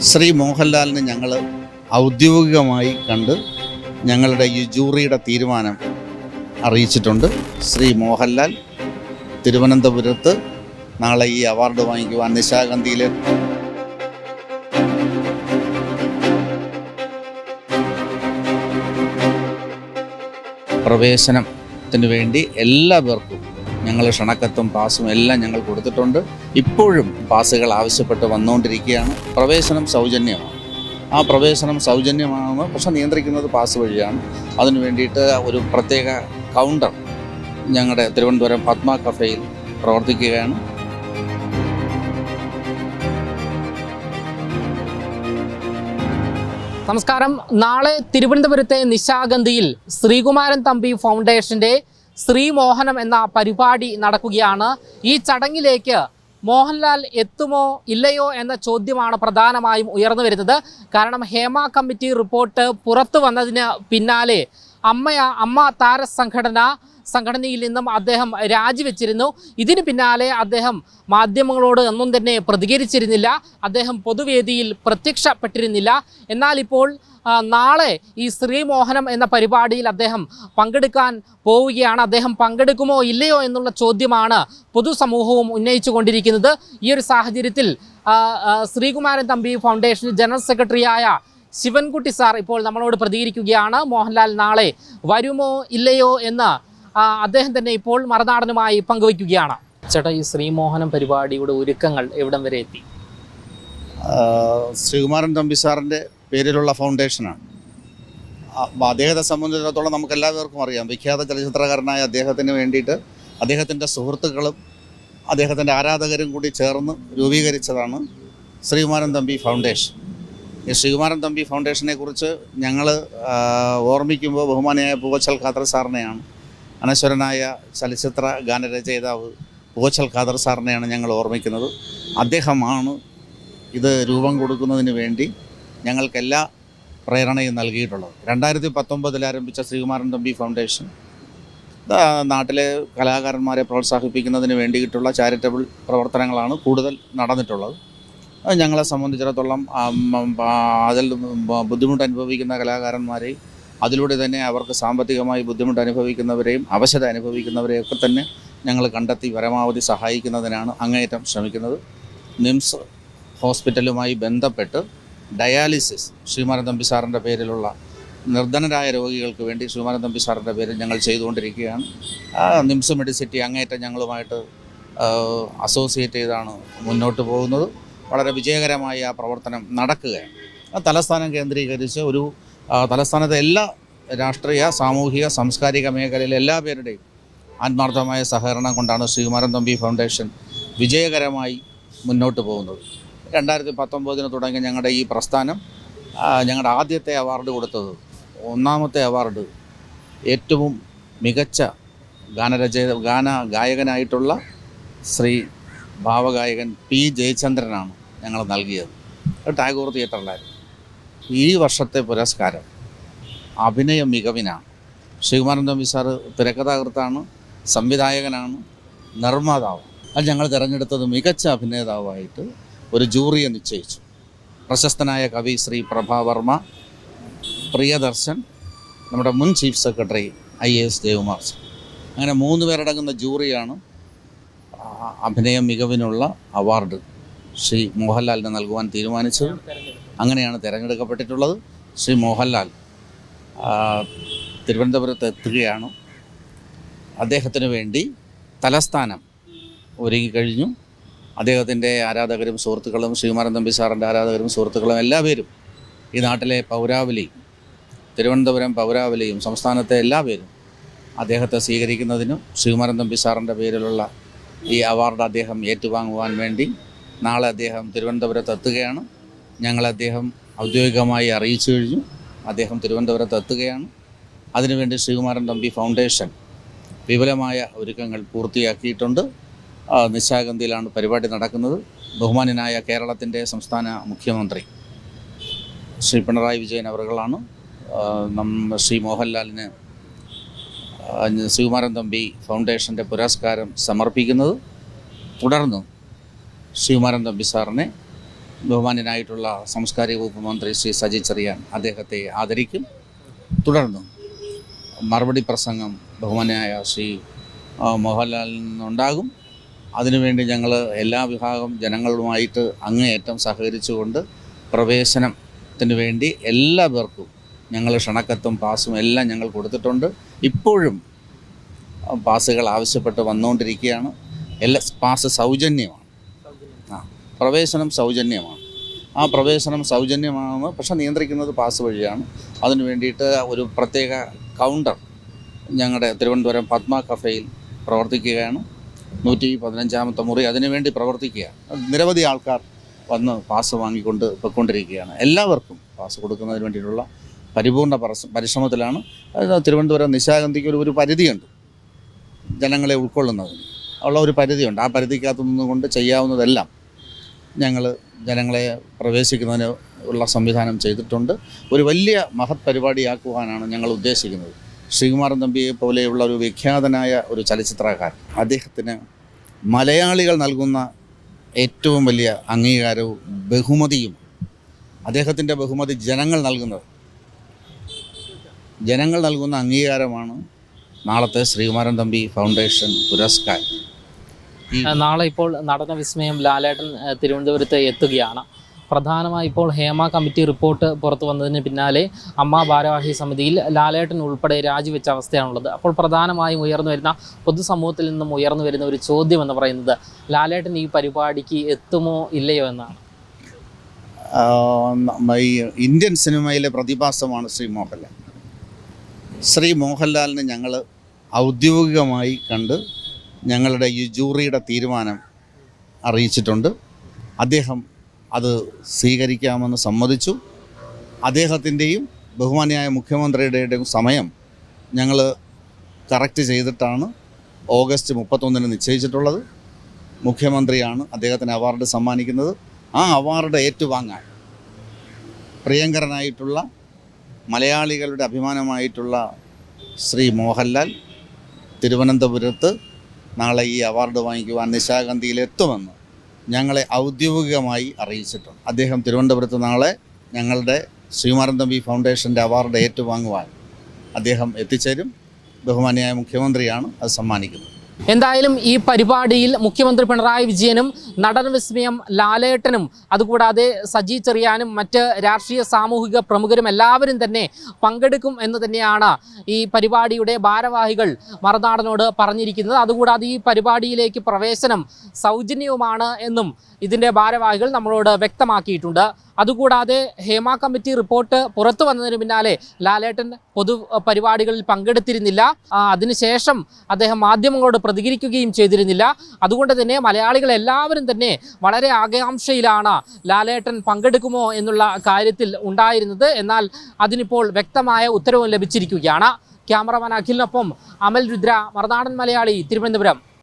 ശ്രീ മോഹൻലാലിനെ ഞങ്ങൾ ഔദ്യോഗികമായി കണ്ട് ഞങ്ങളുടെ ഈ ജൂറിയുടെ തീരുമാനം അറിയിച്ചിട്ടുണ്ട്. ശ്രീ മോഹൻലാൽ തിരുവനന്തപുരത്ത് നാളെ ഈ അവാർഡ് വാങ്ങിക്കുവാൻ നിശാഗന്ധിയിൽ പ്രവേശനത്തിന് വേണ്ടി എല്ലാ പേർക്കും ഞങ്ങൾ ക്ഷണക്കത്തും പാസും എല്ലാം ഞങ്ങൾ കൊടുത്തിട്ടുണ്ട്. ഇപ്പോഴും പാസുകൾ ആവശ്യപ്പെട്ട് വന്നുകൊണ്ടിരിക്കുകയാണ് പ്രവേശനം സൗജന്യമാണ്. ആ പ്രവേശനം സൗജന്യമാണ് പക്ഷെ നിയന്ത്രിക്കുന്നത് പാസ് വഴിയാണ്. അതിനു വേണ്ടിയിട്ട് ഒരു പ്രത്യേക കൗണ്ടർ ഞങ്ങളുടെ തിരുവനന്തപുരം പത്മ കഫേയിൽ പ്രവർത്തിക്കുകയാണ്. നമസ്കാരം. നാളെ തിരുവനന്തപുരത്തെ നിശാഗന്ധിയിൽ ശ്രീകുമാരൻ തമ്പി ഫൗണ്ടേഷന്റെ ശ്രീമോഹനം എന്ന പരിപാടി നടക്കുകയാണ്. ഈ ചടങ്ങിലേക്ക് മോഹൻലാൽ എത്തുമോ ഇല്ലയോ എന്ന ചോദ്യമാണ് പ്രധാനമായും ഉയർന്നു വരുന്നത്. കാരണം ഹേമ കമ്മിറ്റി റിപ്പോർട്ട് പുറത്തു വന്നതിന് പിന്നാലെ അമ്മയ അമ്മ താര സംഘടന സംഘടനയിൽ നിന്നും അദ്ദേഹം രാജിവെച്ചിരുന്നു. ഇതിന് പിന്നാലെ അദ്ദേഹം മാധ്യമങ്ങളോട് ഒന്നും തന്നെ പ്രതികരിച്ചിരുന്നില്ല. അദ്ദേഹം പൊതുവേദിയിൽ പ്രത്യക്ഷപ്പെട്ടിരുന്നില്ല. എന്നാൽ ഇപ്പോൾ നാളെ ഈ ശ്രീമോഹനം എന്ന പരിപാടിയിൽ അദ്ദേഹം പങ്കെടുക്കാൻ പോവുകയാണ്. അദ്ദേഹം പങ്കെടുക്കുമോ ഇല്ലയോ എന്നുള്ള ചോദ്യമാണ് പൊതുസമൂഹവും ഉന്നയിച്ചു കൊണ്ടിരിക്കുന്നത് ഈ ഒരു സാഹചര്യത്തിൽ ശ്രീകുമാരൻ തമ്പി ഫൗണ്ടേഷൻ ജനറൽ സെക്രട്ടറിയായ ശിവൻകുട്ടി സാർ ഇപ്പോൾ നമ്മളോട് പ്രതികരിക്കുകയാണ്. മോഹൻലാൽ നാളെ വരുമോ ഇല്ലയോ എന്ന് അദ്ദേഹം തന്നെ ഇപ്പോൾ മറുനാടനുമായി പങ്കുവയ്ക്കുകയാണ്. ചേട്ടാ ഈ ശ്രീമോഹനം പരിപാടിയുടെ ഒരുക്കങ്ങൾ എവിടം വരെ എത്തി? ശ്രീകുമാരൻ തമ്പി സാറിന്റെ പേരിലുള്ള ഫൗണ്ടേഷനാണ്. അദ്ദേഹത്തെ സംബന്ധിച്ചിടത്തോളം നമുക്ക് എല്ലാവർക്കും അറിയാം. വിഖ്യാത ചലച്ചിത്രകാരനായ അദ്ദേഹത്തിന് വേണ്ടിയിട്ട് അദ്ദേഹത്തിന്റെ സുഹൃത്തുക്കളും അദ്ദേഹത്തിന്റെ ആരാധകരും കൂടി ചേർന്ന് രൂപീകരിച്ചതാണ് ശ്രീകുമാരൻ തമ്പി ഫൗണ്ടേഷൻ. ഈ ശ്രീകുമാരൻ തമ്പി ഫൗണ്ടേഷനെ കുറിച്ച് ഞങ്ങൾ ഓർമ്മിക്കുമ്പോൾ ബഹുമാനിയായ പൂവച്ചൽ ഖാദർ സാറിനെയാണ് അനശ്വരനായ ചലച്ചിത്ര ഗാനരചയിതാവ് പൂവച്ചൽ ഖാദർ സാറിനെയാണ് ഞങ്ങൾ ഓർമ്മിക്കുന്നത്. അദ്ദേഹമാണ് ഇത് രൂപം കൊടുക്കുന്നതിന് വേണ്ടി ഞങ്ങൾക്കെല്ലാ പ്രേരണയും നൽകിയിട്ടുള്ളത്. രണ്ടായിരത്തി പത്തൊമ്പതിൽ ആരംഭിച്ച ശ്രീകുമാരൻ തമ്പി ഫൗണ്ടേഷൻ നാട്ടിലെ കലാകാരന്മാരെ പ്രോത്സാഹിപ്പിക്കുന്നതിന് വേണ്ടിയിട്ടുള്ള ചാരിറ്റബിൾ പ്രവർത്തനങ്ങളാണ് കൂടുതൽ നടന്നിട്ടുള്ളത്. ഞങ്ങളെ സംബന്ധിച്ചിടത്തോളം അതിൽ ബുദ്ധിമുട്ട് അനുഭവിക്കുന്ന കലാകാരന്മാരെയും അതിലൂടെ തന്നെ അവർക്ക് സാമ്പത്തികമായി ബുദ്ധിമുട്ട് അനുഭവിക്കുന്നവരെയും അവശത അനുഭവിക്കുന്നവരെയും ഒക്കെ തന്നെ ഞങ്ങൾ കണ്ടെത്തി പരമാവധി സഹായിക്കുന്നതിനാണ് അങ്ങേയറ്റം ശ്രമിക്കുന്നത്. നിംസ് ഹോസ്പിറ്റലുമായി ബന്ധപ്പെട്ട് ഡയാലിസിസ് ശ്രീമാരൻ തമ്പി സാറിന്റെ പേരിലുള്ള നിർധനരായ രോഗികൾക്ക് വേണ്ടി ശ്രീമാരൻ തമ്പി സാറിന്റെ പേരിൽ ഞങ്ങൾ ചെയ്തുകൊണ്ടിരിക്കുകയാണ്. ആ നിംസ് മെഡിസിറ്റി അങ്ങേറ്റം ഞങ്ങളുമായിട്ട് അസോസിയേറ്റ് ചെയ്താണ് മുന്നോട്ട് പോകുന്നത്. വളരെ വിജയകരമായി ആ പ്രവർത്തനം നടക്കുകയാണ്. ആ തലസ്ഥാനം കേന്ദ്രീകരിച്ച് ഒരു തലസ്ഥാനത്തെ എല്ലാ രാഷ്ട്രീയ സാമൂഹിക സാംസ്കാരിക മേഖലയിലെ എല്ലാ പേരുടെയും ആത്മാർത്ഥമായ സഹകരണം കൊണ്ടാണ് ശ്രീകുമാരൻ തമ്പി ഫൗണ്ടേഷൻ വിജയകരമായി മുന്നോട്ട് പോകുന്നത്. രണ്ടായിരത്തി പത്തൊമ്പതിന് തുടങ്ങിയ ഞങ്ങളുടെ ഈ പ്രസ്ഥാനം ഞങ്ങളുടെ ആദ്യത്തെ അവാർഡ് കൊടുത്തത് ഒന്നാമത്തെ അവാർഡ് ഏറ്റവും മികച്ച ഗാനരചയ ഗാന ഗായകനായിട്ടുള്ള ശ്രീ ഭാവഗായകൻ പി ജയചന്ദ്രനാണ് ഞങ്ങൾ നൽകിയത്. ടാഗോർ തിയേറ്ററിലായിരുന്നു. ഈ വർഷത്തെ പുരസ്കാരം അഭിനയ മികവിനാണ്. ശ്രീകുമാരൻ തമ്പി സാറ് തിരക്കഥാകൃത്താണ് സംവിധായകനാണ് നിർമ്മാതാവ്. അത് ഞങ്ങൾ തിരഞ്ഞെടുത്തത് മികച്ച അഭിനേതാവായിട്ട് ഒരു ജൂറിയെ നിശ്ചയിച്ചു. പ്രശസ്തനായ കവി ശ്രീ പ്രഭാവർമ്മ പ്രിയദർശൻ നമ്മുടെ മുൻ chief secretary I A S Devakumar. അങ്ങനെ മൂന്ന് പേരടങ്ങുന്ന ജൂറിയാണ് അഭിനയ മികവിനുള്ള അവാർഡ് ശ്രീ മോഹൻലാലിന് നൽകുവാൻ തീരുമാനിച്ചത്. അങ്ങനെയാണ് തിരഞ്ഞെടുക്കപ്പെട്ടിട്ടുള്ളത്. ശ്രീ മോഹൻലാൽ തിരുവനന്തപുരത്ത് എത്തുകയാണ്. അദ്ദേഹത്തിന് വേണ്ടി തലസ്ഥാനം ഒരുങ്ങിക്കഴിഞ്ഞു അദ്ദേഹത്തിന്റെ ആരാധകരും സുഹൃത്തുക്കളും ശ്രീകുമാരൻ തമ്പി സാറിന്റെ ആരാധകരും സുഹൃത്തുക്കളും എല്ലാവരും ഈ നാട്ടിലെ പൗരാവലി തിരുവനന്തപുരം പൗരാവലിയും സംസ്ഥാനത്തെ എല്ലാവരും അദ്ദേഹത്തെ സ്വീകരിക്കുന്നതിനും ശ്രീകുമാരൻ തമ്പി സാറിന്റെ പേരിലുള്ള ഈ അവാർഡ് അദ്ദേഹം ഏറ്റുവാങ്ങുവാൻ വേണ്ടി നാളെ അദ്ദേഹം തിരുവനന്തപുരത്ത് എത്തുകയാണ്. ഞങ്ങൾ അദ്ദേഹം ഔദ്യോഗികമായി അറിയിച്ചു കഴിഞ്ഞു. അദ്ദേഹം തിരുവനന്തപുരത്ത് എത്തുകയാണ്. അതിനുവേണ്ടി ശ്രീകുമാരൻ തമ്പി ഫൗണ്ടേഷൻ വിപുലമായ ഒരുക്കങ്ങൾ പൂർത്തിയാക്കിയിട്ടുണ്ട്. നിശാഗന്ധിയിലാണ് പരിപാടി നടക്കുന്നത്. ബഹുമാനനായ കേരളത്തിന്റെ സംസ്ഥാന മുഖ്യമന്ത്രി ശ്രീ പിണറായി വിജയൻ അവറുകളാണ്. നമ്മ ശ്രീ മോഹൻലാലിന് ശ്രീകുമാരൻ തമ്പി ഫൗണ്ടേഷന്റെ പുരസ്കാരം സമർപ്പിക്കുന്നത്. തുടർന്ന് ശ്രീകുമാരൻ തമ്പി സാറിനെ ബഹുമാനനായിട്ടുള്ള സാംസ്കാരിക വകുപ്പ് മന്ത്രി ശ്രീ സജി ചെറിയാൻ അദ്ദേഹത്തെ ആദരിക്കും. തുടർന്ന് മറുപടി പ്രസംഗം ബഹുമാനായ ശ്രീ മോഹൻലാലിൽ നിന്നുണ്ടാകും. അതിനുവേണ്ടി ഞങ്ങൾ എല്ലാ വിഭാഗം ജനങ്ങളുമായിട്ട് അങ്ങേയറ്റം സഹകരിച്ചുകൊണ്ട് പ്രവേശനത്തിന് വേണ്ടി എല്ലാ പേർക്കും ഞങ്ങൾ ക്ഷണക്കത്തും പാസും എല്ലാം ഞങ്ങൾ കൊടുത്തിട്ടുണ്ട്. ഇപ്പോഴും പാസുകൾ ആവശ്യപ്പെട്ട് വന്നുകൊണ്ടിരിക്കുകയാണ് എല്ലാ പാസ് സൗജന്യമാണ്. ആ പ്രവേശനം സൗജന്യമാണ്. ആ പ്രവേശനം സൗജന്യമാണ് പക്ഷെ നിയന്ത്രിക്കുന്നത് പാസ് വഴിയാണ്. അതിനു വേണ്ടിയിട്ട് ഒരു പ്രത്യേക കൗണ്ടർ ഞങ്ങളുടെ തിരുവനന്തപുരം പത്മ കഫേയിൽ പ്രവർത്തിക്കുകയാണ്. നൂറ്റി പതിനഞ്ചാമത്തെ മുറി അതിനുവേണ്ടി പ്രവർത്തിക്കുക. നിരവധി ആൾക്കാർ വന്ന് പാസ് വാങ്ങിക്കൊണ്ട് പൊയ്ക്കൊണ്ടിരിക്കുകയാണ്. എല്ലാവർക്കും പാസ് കൊടുക്കുന്നതിന് വേണ്ടിയിട്ടുള്ള പരിപൂർണ പരിശ്രമത്തിലാണ്. തിരുവനന്തപുരം നിശാഗന്ധിക്ക് ഒരു പരിധിയുണ്ട്. ജനങ്ങളെ ഉൾക്കൊള്ളുന്നതിന്. ഉള്ള ഒരു പരിധിയുണ്ട്. ആ പരിധിക്കകത്ത് നിന്നുകൊണ്ട് ചെയ്യാവുന്നതെല്ലാം ഞങ്ങൾ ജനങ്ങളെ പ്രവേശിക്കുന്നതിന് ഉള്ള സംവിധാനം ചെയ്തിട്ടുണ്ട്. ഒരു വലിയ മഹത് പരിപാടിയാക്കുവാനാണ് ഞങ്ങൾ ഉദ്ദേശിക്കുന്നത്. ശ്രീകുമാരൻ തമ്പിയെ പോലെയുള്ള ഒരു വിഖ്യാതനായ ഒരു ചലച്ചിത്രകാരൻ. അദ്ദേഹത്തിന് മലയാളികൾ നൽകുന്ന ഏറ്റവും വലിയ അംഗീകാരവും ബഹുമതിയും അദ്ദേഹത്തിന്റെ ബഹുമതി ജനങ്ങൾ നൽകുന്നത്. ജനങ്ങൾ നൽകുന്ന അംഗീകാരമാണ് നാളത്തെ ശ്രീകുമാരൻ തമ്പി ഫൗണ്ടേഷൻ പുരസ്കാരം. നാളെ ഇപ്പോൾ നടന വിസ്മയം ലാലേട്ടൻ തിരുവനന്തപുരത്ത് എത്തുകയാണ്. പ്രധാനമായി ഇപ്പോൾ ഹേമ കമ്മിറ്റി റിപ്പോർട്ട് പുറത്തു വന്നതിന് പിന്നാലെ അമ്മ ഭാരവാഹി സമിതിയിൽ ലാലേട്ടൻ ഉൾപ്പെടെ രാജിവെച്ച അവസ്ഥയാണുള്ളത്. അപ്പോൾ പ്രധാനമായും ഉയർന്നു വരുന്ന പൊതുസമൂഹത്തിൽ നിന്നും ഉയർന്നു വരുന്ന ഒരു ചോദ്യം എന്ന് പറയുന്നത് ലാലേട്ടൻ ഈ പരിപാടിക്ക് എത്തുമോ ഇല്ലയോ എന്നാണ്. ഇന്ത്യൻ സിനിമയിലെ പ്രതിഭാസമാണ് ശ്രീ മോഹൻലാൽ. ശ്രീ മോഹൻലാലിനെ ഞങ്ങൾ ഔദ്യോഗികമായി കണ്ട് ഞങ്ങളുടെ ഈ ജൂറിയുടെ തീരുമാനം അറിയിച്ചിട്ടുണ്ട്. അദ്ദേഹം അത് സ്വീകരിക്കാമെന്ന് സമ്മതിച്ചു. അദ്ദേഹത്തിന്റെയും ബഹുമാനിയായ മുഖ്യമന്ത്രിയുടെയും സമയം ഞങ്ങൾ കറക്റ്റ് ചെയ്തിട്ടാണ് ഓഗസ്റ്റ് മുപ്പത്തൊന്നിന് നിശ്ചയിച്ചിട്ടുള്ളത്. മുഖ്യമന്ത്രിയാണ് അദ്ദേഹത്തിന് അവാർഡ് സമ്മാനിക്കുന്നത്. ആ അവാർഡ് ഏറ്റുവാങ്ങാൻ പ്രിയങ്കരനായിട്ടുള്ള മലയാളികളുടെ അഭിമാനമായിട്ടുള്ള ശ്രീ മോഹൻലാൽ തിരുവനന്തപുരത്ത് നാളെ ഈ അവാർഡ് വാങ്ങിക്കുവാൻ നിശാഗന്ധിയിൽ എത്തുമെന്ന് ഞങ്ങളെ ഔദ്യോഗികമായി അറിയിച്ചിട്ടുണ്ട്. അദ്ദേഹം തിരുവനന്തപുരത്ത് നാളെ ഞങ്ങളുടെ ശ്രീമാരൻ തമ്പി ഫൗണ്ടേഷന്റെ അവാർഡ് ഏറ്റുവാങ്ങുവാൻ അദ്ദേഹം എത്തിച്ചേരും. ബഹുമാനിയായ മുഖ്യമന്ത്രിയാണ് അത് സമ്മാനിക്കുന്നത്. എന്തായാലും ഈ പരിപാടിയിൽ മുഖ്യമന്ത്രി പിണറായി വിജയനും നടൻ വിസ്മയം ലാലേട്ടനും അതുകൂടാതെ സജി ചെറിയാനും മറ്റ് രാഷ്ട്രീയ സാമൂഹിക പ്രമുഖരും എല്ലാവരും തന്നെ പങ്കെടുക്കും എന്ന് തന്നെയാണ് ഈ പരിപാടിയുടെ ഭാരവാഹികൾ മറുനാടനോട് പറഞ്ഞിരിക്കുന്നത്. അതുകൂടാതെ ഈ പരിപാടിയിലേക്ക് പ്രവേശനം സൗജന്യവുമാണ് എന്നും ഇതിന്റെ ഭാരവാഹികൾ നമ്മളോട് വ്യക്തമാക്കിയിട്ടുണ്ട്. അതുകൂടാതെ ഹേമ കമ്മിറ്റി റിപ്പോർട്ട് പുറത്തു വന്നതിന് പിന്നാലെ ലാലേട്ടൻ പൊതു പരിപാടികളിൽ പങ്കെടുത്തിരുന്നില്ല. അതിനുശേഷം അദ്ദേഹം മാധ്യമങ്ങളോട് പ്രതികരിക്കുകയും ചെയ്തിരുന്നില്ല. അതുകൊണ്ട് തന്നെ മലയാളികൾ എല്ലാവരും തന്നെ വളരെ ആകാംക്ഷയിലാണ് ലാലേട്ടൻ പങ്കെടുക്കുമോ എന്നുള്ള കാര്യത്തിൽ ഉണ്ടായിരുന്നത്. എന്നാൽ അതിനിപ്പോൾ വ്യക്തമായ ഉത്തരവും ലഭിച്ചിരിക്കുകയാണ്. ക്യാമറമാൻ അഖിലിനൊപ്പം അമൽ രുദ്ര മറുനാടൻ മലയാളി തിരുവനന്തപുരം.